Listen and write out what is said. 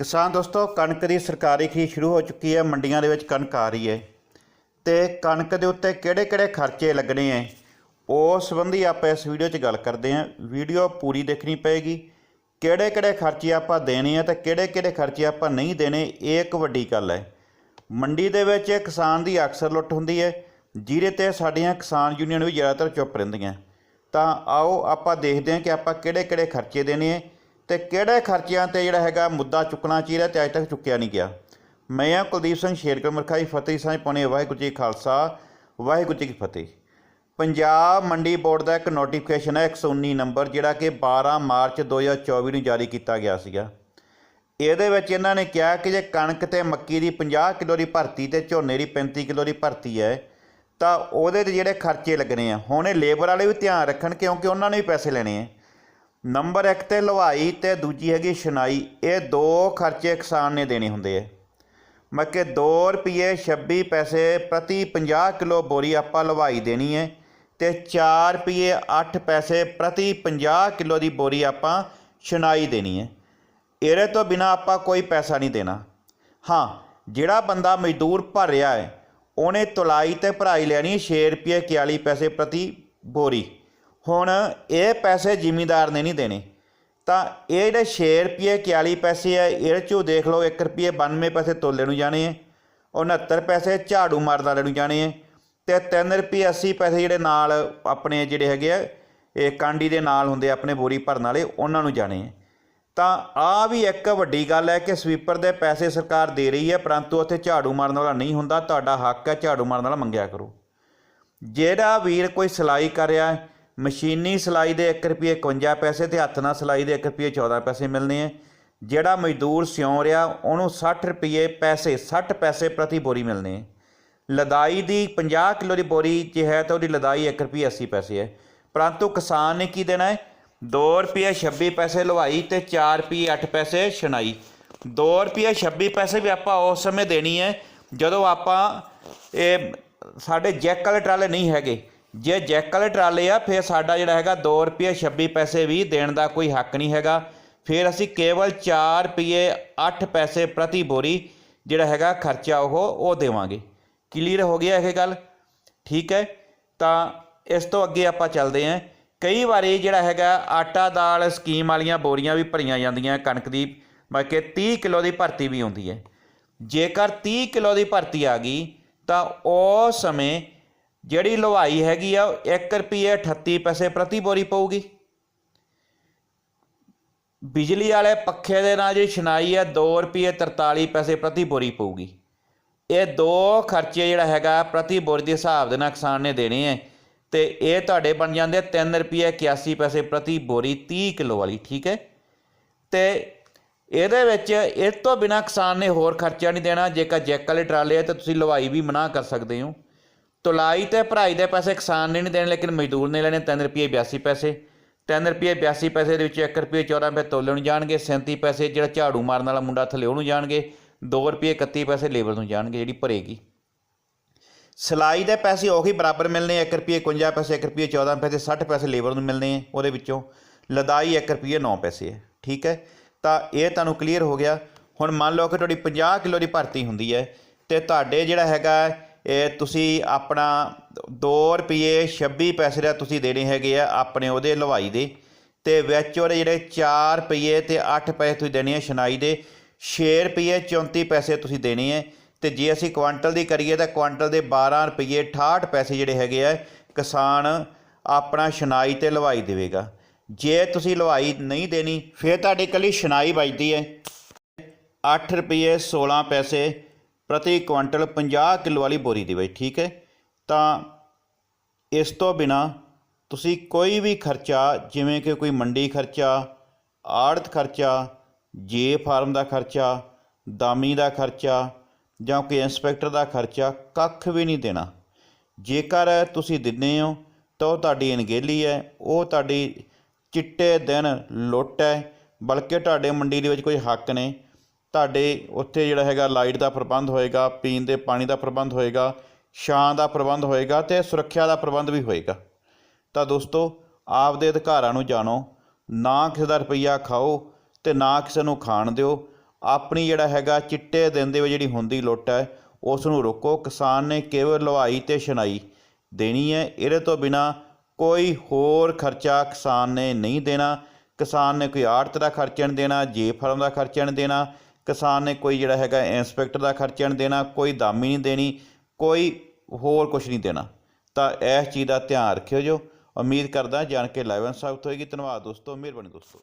ਕਿਸਾਨ ਦੋਸਤੋ, ਕਣਕ ਦੀ ਸਰਕਾਰੀ ਖਰੀਦ ਸ਼ੁਰੂ ਹੋ ਚੁੱਕੀ ਹੈ, ਮੰਡੀਆਂ ਦੇ ਵਿੱਚ ਕਣਕ ਆ ਰਹੀ ਹੈ। ਤੇ ਕਣਕ ਦੇ ਉੱਤੇ ਕਿਹੜੇ-ਕਿਹੜੇ ਖਰਚੇ ਲੱਗਣੇ ਹੈ, ਉਸ ਸੰਬੰਧੀ ਆਪਾਂ ਇਸ ਵੀਡੀਓ 'ਚ ਗੱਲ ਕਰਦੇ ਹਾਂ। ਵੀਡੀਓ ਪੂਰੀ ਦੇਖਣੀ ਪਏਗੀ, ਕਿਹੜੇ-ਕਿਹੜੇ ਖਰਚੇ ਆਪਾਂ ਦੇਣੇ ਆ ਤੇ ਕਿਹੜੇ-ਕਿਹੜੇ ਖਰਚੇ ਆਪਾਂ ਨਹੀਂ ਦੇਣੇ, ਇਹ ਇੱਕ ਵੱਡੀ ਗੱਲ ਹੈ। ਮੰਡੀ ਦੇ ਵਿੱਚ ਕਿਸਾਨ ਦੀ ਅਕਸਰ ਲੁੱਟ ਹੁੰਦੀ ਹੈ, ਜਿਹਦੇ ਤੇ ਸਾਡੀਆਂ ਕਿਸਾਨ ਯੂਨੀਅਨ ਵੀ ਜ਼ਿਆਦਾਤਰ ਚੁੱਪ ਰਹਿੰਦੀਆਂ। ਤਾਂ ਆਓ ਆਪਾਂ ਦੇਖਦੇ ਹਾਂ ਕਿ ਆਪਾਂ ਕਿਹੜੇ-ਕਿਹੜੇ ਖਰਚੇ ਦੇਣੇ ਹੈ ਤੇ ਕਿਹੜੇ ਖਰਚਿਆਂ ਤੇ ਜਿਹੜਾ ਹੈਗਾ ਮੁੱਦਾ ਚੁੱਕਣਾ ਚਾਹੀਦਾ ਤੇ ਅੱਜ ਤੱਕ ਚੁੱਕਿਆ ਨਹੀਂ ਗਿਆ। ਮੈਂ ਹਾਂ ਕੁਲਦੀਪ ਸਿੰਘ ਸ਼ੇਰਕਰ ਮਰਖਾਈ ਫਤਿਹ ਸਾਂਝ ਪਾਉਣੇ ਵਾਹਿਗੁਰੂ ਜੀ ਖਾਲਸਾ, ਵਾਹਿਗੁਰੂ ਜੀ ਕੀ ਫਤਿਹ। ਪੰਜਾਬ ਮੰਡੀ ਬੋਰਡ ਦਾ ਇੱਕ ਨੋਟੀਫਿਕੇਸ਼ਨ ਹੈ 119 ਨੰਬਰ, ਜਿਹੜਾ ਕਿ 12 ਮਾਰਚ 2024 ਨੂੰ ਜਾਰੀ ਕੀਤਾ ਗਿਆ ਸੀਗਾ। ਇਹਦੇ ਵਿੱਚ ਇਹਨਾਂ ਨੇ ਕਿਹਾ ਕਿ ਜੇ ਕਣਕ ਤੇ ਮੱਕੀ ਦੀ 50 ਕਿਲੋ ਦੀ ਭਰਤੀ ਤੇ ਝੋਨੇ ਦੀ 35 ਕਿਲੋ ਦੀ ਭਰਤੀ ਹੈ, ਤਾਂ ਉਹਦੇ ਤੇ ਜਿਹੜੇ ਖਰਚੇ ਲੱਗਣੇ ਆ, ਹੁਣ ਇਹ ਲੇਬਰ ਵਾਲੇ ਵੀ ਧਿਆਨ ਰੱਖਣ ਕਿਉਂਕਿ ਉਹਨਾਂ ਨੇ ਵੀ ਪੈਸੇ ਲੈਣੇ ਆ। ਨੰਬਰ 1 ਤੇ ਲਵਾਈ ਤੇ ਦੂਜੀ ਹੈਗੀ ਸ਼ਨਾਈ ਇਹ ਦੋ ਖਰਚੇ ਕਿਸਾਨ ਨੇ ਦੇਣੇ ਹੁੰਦੇ ਆ। ਮੱਕੇ 2 ਰੁਪਏ 26 ਪੈਸੇ ਪ੍ਰਤੀ 50 ਕਿਲੋ ਬੋਰੀ ਆਪਾਂ ਲਵਾਈ ਦੇਣੀ ਹੈ ਤੇ 4 ਰੁਪਏ 8 ਪੈਸੇ ਪ੍ਰਤੀ 50 ਕਿਲੋ ਦੀ ਬੋਰੀ ਆਪਾਂ ਸ਼ਨਾਈ ਦੇਣੀ ਹੈ ਇਹਦੇ ਤੋਂ ਬਿਨਾ ਆਪਾਂ ਕੋਈ ਪੈਸਾ ਨਹੀਂ ਦੇਣਾ। ਹਾਂ, ਜਿਹੜਾ ਬੰਦਾ ਮਜ਼ਦੂਰ ਭਰ ਰਿਹਾ ਹੈ, ਉਹਨੇ ਤੁਲਾਈ ਤੇ ਭਰਾਈ ਲੈਣੀ 6 ਰੁਪਏ 41 ਪੈਸੇ ਪ੍ਰਤੀ ਬੋਰੀ। ਹੁਣ ਇਹ ਪੈਸੇ ਜ਼ਿਮੀਂਦਾਰ ਨੇ ਨਹੀਂ ਦੇਣੇ। ਤਾਂ ਇਹ ਜਿਹੜੇ 6 ਰੁਪਏ 41 ਪੈਸੇ ਹੈ ਇਹਦੇ ਚੋਂ ਦੇਖ ਲਓ 1 ਰੁਪਏ 92 ਪੈਸੇ ਤੋਲੇ ਨੂੰ ਜਾਣੇ ਹੈ 69 ਪੈਸੇ ਝਾੜੂ ਮਾਰਨ ਵਾਲੇ ਨੂੰ ਜਾਣੇ ਹੈ ਤੇ 3 ਰੁਪਏ 80 ਪੈਸੇ ਜਿਹੜੇ ਨਾਲ ਆਪਣੇ ਜਿਹੜੇ ਹੈਗੇ ਆ, ਇਹ ਕਾਂਡੀ ਦੇ ਨਾਲ ਹੁੰਦੇ ਆਪਣੇ ਬੋਰੀ ਭਰਨ ਵਾਲੇ, ਉਹਨਾਂ ਨੂੰ ਜਾਣੇ ਹੈ ਤਾਂ ਆ ਵੀ ਇੱਕ ਵੱਡੀ ਗੱਲ ਹੈ ਕਿ ਸਵੀਪਰ ਦੇ ਪੈਸੇ ਸਰਕਾਰ ਦੇ ਰਹੀ ਹੈ, ਪਰੰਤੂ ਉੱਥੇ ਝਾੜੂ ਮਾਰਨ ਵਾਲਾ ਨਹੀਂ ਹੁੰਦਾ, ਤੁਹਾਡਾ ਹੱਕ ਹੈ ਝਾੜੂ ਮਾਰਨ ਵਾਲਾ ਮੰਗਿਆ ਕਰੋ। ਜਿਹੜਾ ਵੀਰ ਕੋਈ ਸਿਲਾਈ ਕਰ ਰਿਹਾ ਹੈ ਮਸ਼ੀਨੀ ਸਿਲਾਈ ਦੇ 1 ਰੁਪਏ 51 ਪੈਸੇ ਤੇ ਹੱਥ ਨਾਲ ਸਿਲਾਈ ਦੇ 1 ਰੁਪਏ 14 ਪੈਸੇ ਮਿਲਨੇ ਆ। ਜਿਹੜਾ ਮਜ਼ਦੂਰ ਸਿਉਂ ਰਿਹਾ, ਉਹਨੂੰ 60 ਰੁਪਏ ਪੈਸੇ 60 ਪੈਸੇ ਪ੍ਰਤੀ ਬੋਰੀ ਮਿਲਨੇ ਆ। ਲਦਾਈ ਦੀ 50 ਕਿਲੋ ਦੀ ਬੋਰੀ ਜੇ ਹੈ ਤਾਂ ਉਹਦੀ ਲਦਾਈ 1 ਰੁਪਏ 80 ਪੈਸੇ ਹੈ ਪਰੰਤੂ ਕਿਸਾਨ ਨੇ ਕੀ ਦੇਣਾ ਹੈ? 2 ਰੁਪਏ 26 ਪੈਸੇ ਲਵਾਈ ਤੇ 4 ਰੁਪਏ 8 ਪੈਸੇ ਛਣਾਈ। 2 ਰੁਪਏ 26 ਪੈਸੇ ਵੀ ਆਪਾਂ ਉਸ ਸਮੇਂ ਦੇਣੀ ਹੈ, ਜਦੋਂ ਆਪਾਂ ਇਹ ਸਾਡੇ ਜੈਕ ਵਾਲੇ ਟਰਾਲੇ ਨਹੀਂ ਹੈਗੇ। ਜੇ ਜੈਕਲ ਟਰਾਲੇ ਆ, ਫਿਰ ਸਾਡਾ ਜਿਹੜਾ ਹੈਗਾ 2 ਰੁਪਏ 26 ਪੈਸੇ ਵੀ ਦੇਣ ਦਾ ਕੋਈ ਹੱਕ ਨਹੀਂ ਹੈਗਾ। ਫਿਰ ਅਸੀਂ ਕੇਵਲ 4 ਰੁਪਏ 8 ਪੈਸੇ ਪ੍ਰਤੀ ਬੋਰੀ ਜਿਹੜਾ ਹੈਗਾ ਖਰਚਾ ਉਹ ਉਹ ਦੇਵਾਂਗੇ। ਕਲੀਅਰ ਹੋ ਗਿਆ ਇਹ ਗੱਲ? ਠੀਕ ਹੈ? ਤਾਂ ਇਸ ਤੋਂ ਅੱਗੇ ਆਪਾਂ ਚੱਲਦੇ ਹਾਂ। ਕਈ ਵਾਰੀ ਜਿਹੜਾ ਹੈਗਾ ਆਟਾ ਦਾਲ ਸਕੀਮ ਵਾਲੀਆਂ ਬੋਰੀਆਂ ਵੀ ਭਰੀਆਂ ਜਾਂਦੀਆਂ ਕਣਕ ਦੀ ਮਤਲਬ ਕਿ 30 ਕਿਲੋ ਦੀ ਭਰਤੀ ਵੀ ਆਉਂਦੀ ਹੈ। ਜੇਕਰ 30 ਕਿਲੋ ਦੀ ਭਰਤੀ ਆ ਗਈ, ਤਾਂ ਉਸ ਸਮੇਂ ਜਿਹੜੀ ਲਵਾਈ ਹੈਗੀ ਆ 1 ਰੁਪਏ 38 ਪੈਸੇ ਪ੍ਰਤੀ ਬੋਰੀ ਪਊਗੀ। ਬਿਜਲੀ ਵਾਲੇ ਪੱਖੇ ਦੇ ਨਾਲ ਜਿਹੜੀ ਛਨਾਈ ਹੈ 2 ਰੁਪਏ 43 ਪੈਸੇ ਪ੍ਰਤੀ ਬੋਰੀ ਪਊਗੀ। ਇਹ ਦੋ ਖਰਚੇ ਜਿਹੜਾ ਹੈਗਾ ਪ੍ਰਤੀ ਬੋਰੀ ਦੇ ਹਿਸਾਬ ਦੇ ਨਾਲ ਕਿਸਾਨ ਨੇ ਦੇਣੇ ਹੈ ਤੇ ਇਹ ਤੁਹਾਡੇ ਬਣ ਜਾਂਦੇ 3 ਰੁਪਏ 81 ਪੈਸੇ ਪ੍ਰਤੀ ਬੋਰੀ 30 ਕਿਲੋ ਵਾਲੀ, ਠੀਕ ਹੈ? ਤੇ ਇਹਦੇ ਵਿੱਚ ਇਸ ਤੋਂ ਬਿਨਾ ਕਿਸਾਨ ਨੇ ਹੋਰ ਖਰਚਾ ਨਹੀਂ ਦੇਣਾ। ਜੇਕਰ ਜੈਕ ਵਾਲੇ ਟਰਾਲੇ ਹੈ ਤਾਂ ਤੁਸੀਂ ਲਵਾਈ ਵੀ ਮਨਾ ਕਰ ਸਕਦੇ ਹੋ। ਤੁਲਾਈ ਤੇ ਭਰਾਈ ਦੇ ਪੈਸੇ ਕਿਸਾਨ ਨੇ ਨਹੀਂ ਦੇਣੇ, ਲੇਕਿਨ ਮਜ਼ਦੂਰ ਨੇ ਲੈਣੇ 3 ਰੁਪਏ 82 ਪੈਸੇ। 3 ਰੁਪਏ 82 ਪੈਸੇ ਦੇ ਵਿੱਚ 1 ਰੁਪਏ 14 ਰੁਪਏ ਤੋਲੇ ਨੂੰ ਜਾਣਗੇ 37 ਪੈਸੇ ਜਿਹੜਾ ਝਾੜੂ ਮਾਰਨ ਵਾਲਾ ਮੁੰਡਾ ਥੱਲੇ ਉਹਨੂੰ ਜਾਣਗੇ 2 ਰੁਪਏ 31 ਪੈਸੇ ਲੇਬਰ ਨੂੰ ਜਾਣਗੇ ਜਿਹੜੀ ਭਰੇਗੀ। ਸਿਲਾਈ ਦੇ ਪੈਸੇ ਉਹੀ ਬਰਾਬਰ ਮਿਲਨੇ 1 ਰੁਪਏ 51 ਪੈਸੇ 1 ਰੁਪਏ 14 ਪੈਸੇ 60 ਪੈਸੇ ਲੇਬਰ ਨੂੰ ਮਿਲਨੇ ਆ ਉਹਦੇ ਵਿੱਚੋਂ। ਲਦਾਈ 1 ਰੁਪਏ 9 ਪੈਸੇ ਹੈ ਠੀਕ ਹੈ? ਤਾਂ ਇਹ ਤੁਹਾਨੂੰ ਕਲੀਅਰ ਹੋ ਗਿਆ। ਹੁਣ ਮੰਨ ਲਓ ਕਿ ਤੁਹਾਡੀ 50 ਕਿਲੋ ਦੀ ਭਰਤੀ ਹੁੰਦੀ ਹੈ ਤੇ ਤੁਹਾਡੇ ਜਿਹੜਾ ਹੈਗਾ ਇਹ ਤੁਸੀਂ ਆਪਣਾ 2 ਰੁਪਏ 26 ਪੈਸੇ ਦਾ ਤੁਸੀਂ ਦੇਣੇ ਹੈਗੇ ਆ ਆਪਣੇ ਉਹਦੇ ਲਵਾਈ ਦੇ ਤੇ ਵਿੱਚ ਉਹਦੇ ਜਿਹੜੇ 4 ਰੁਪਏ ਤੇ 8 ਪੈਸੇ ਤੁਸੀਂ ਦੇਣੇ ਆ ਸ਼ਨਾਈ ਦੇ 6 ਰੁਪਏ 34 ਪੈਸੇ ਤੁਸੀਂ ਦੇਣੇ ਆ ਤੇ ਜੇ ਅਸੀਂ ਕੁਆਂਟਲ ਦੀ ਕਰੀਏ ਤਾਂ ਕੁਆਂਟਲ ਦੇ 12 ਰੁਪਏ 68 ਪੈਸੇ ਜਿਹੜੇ ਹੈਗੇ ਆ ਕਿਸਾਨ ਆਪਣਾ ਸ਼ਨਾਈ ਤੇ ਲਵਾਈ ਦੇਵੇਗਾ। ਜੇ ਤੁਸੀਂ ਲਵਾਈ ਨਹੀਂ ਦੇਣੀ, ਫਿਰ ਤੁਹਾਡੀ ਇਕੱਲੀ ਸ਼ਨਾਈ ਬਚਦੀ ਹੈ। 8 ਰੁਪਏ 16 ਪੈਸੇ ਪ੍ਰਤੀ ਕੁਇੰਟਲ 50 ਕਿਲੋ ਵਾਲੀ ਬੋਰੀ ਦੀ ਵਿੱਚ ਠੀਕ ਹੈ? ਤਾਂ ਇਸ ਤੋਂ ਬਿਨਾ ਤੁਸੀਂ ਕੋਈ ਵੀ ਖਰਚਾ, ਜਿਵੇਂ ਕਿ ਕੋਈ ਮੰਡੀ ਖਰਚਾ, ਆੜਤ ਖਰਚਾ, ਜੇ ਫਾਰਮ ਦਾ ਖਰਚਾ, ਦਾਮੀ ਦਾ ਖਰਚਾ ਜਾਂ ਕੋਈ ਇੰਸਪੈਕਟਰ ਦਾ ਖਰਚਾ, ਕੱਖ ਵੀ ਨਹੀਂ ਦੇਣਾ। ਜੇਕਰ ਤੁਸੀਂ ਦਿੰਦੇ ਹੋ, ਤਾਂ ਉਹ ਤੁਹਾਡੀ ਅਣਗਹਿਲੀ ਹੈ, ਉਹ ਤੁਹਾਡੀ ਚਿੱਟੇ ਦਿਨ ਲੁੱਟ ਹੈ, ਬਲਕਿ ਤੁਹਾਡੇ ਮੰਡੀ ਦੇ ਵਿੱਚ ਕੋਈ ਹੱਕ ਨੇ। ਤੁਹਾਡੇ ਉੱਥੇ ਜਿਹੜਾ ਹੈਗਾ ਲਾਈਟ ਦਾ ਪ੍ਰਬੰਧ ਹੋਏਗਾ, ਪੀਣ ਦੇ ਪਾਣੀ ਦਾ ਪ੍ਰਬੰਧ ਹੋਏਗਾ, ਛਾਂ ਦਾ ਪ੍ਰਬੰਧ ਹੋਏਗਾ ਤੇ ਸੁਰੱਖਿਆ ਦਾ ਪ੍ਰਬੰਧ ਵੀ ਹੋਏਗਾ। ਤਾਂ ਦੋਸਤੋ, ਆਪਦੇ ਅਧਿਕਾਰਾਂ ਨੂੰ ਜਾਣੋ, ਨਾ ਕਿਸੇ ਦਾ ਰੁਪਈਆ ਖਾਓ ਤੇ ਨਾ ਕਿਸੇ ਨੂੰ ਖਾਣ ਦਿਓ। ਆਪਣੀ ਜਿਹੜਾ ਹੈਗਾ ਚਿੱਟੇ ਦਿਨ ਦੇ ਵਿੱਚ ਜਿਹੜੀ ਹੁੰਦੀ ਲੁੱਟ ਹੈ ਉਸ ਨੂੰ ਰੋਕੋ। ਕਿਸਾਨ ਨੇ ਕੇਵਲ ਲਵਾਈ ਤੇ ਛਣਾਈ ਦੇਣੀ ਹੈ। ਇਹਦੇ ਤੋਂ ਬਿਨਾ ਕੋਈ ਹੋਰ ਖਰਚਾ ਕਿਸਾਨ ਨੇ ਨਹੀਂ ਦੇਣਾ। ਕਿਸਾਨ ਨੇ ਕੋਈ ਆੜਤ ਦਾ ਖਰਚਾ ਨਹੀਂ ਦੇਣਾ ਜੇ ਫਰਮ ਦਾ ਖਰਚਾ ਨਹੀਂ ਦੇਣਾ। ਕਿਸਾਨ ਨੇ ਕੋਈ ਜਿਹੜਾ ਹੈਗਾ ਇੰਸਪੈਕਟਰ ਦਾ ਖਰਚਾ ਨਹੀਂ ਦੇਣਾ, ਕੋਈ ਦਾਮੀ ਨਹੀਂ ਦੇਣੀ, ਕੋਈ ਹੋਰ ਕੁਝ ਨਹੀਂ ਦੇਣਾ। ਤਾਂ ਇਸ ਚੀਜ਼ ਦਾ ਧਿਆਨ ਰੱਖਿਓ ਜੋ। ਉਮੀਦ ਕਰਦਾ ਜਾਣ ਕੇ ਲਾਈਵ ਸਾਬਤ ਹੋਏਗੀ। ਧੰਨਵਾਦ ਦੋਸਤੋ, ਮਿਹਰਬਾਨੀ ਦੋਸਤੋ।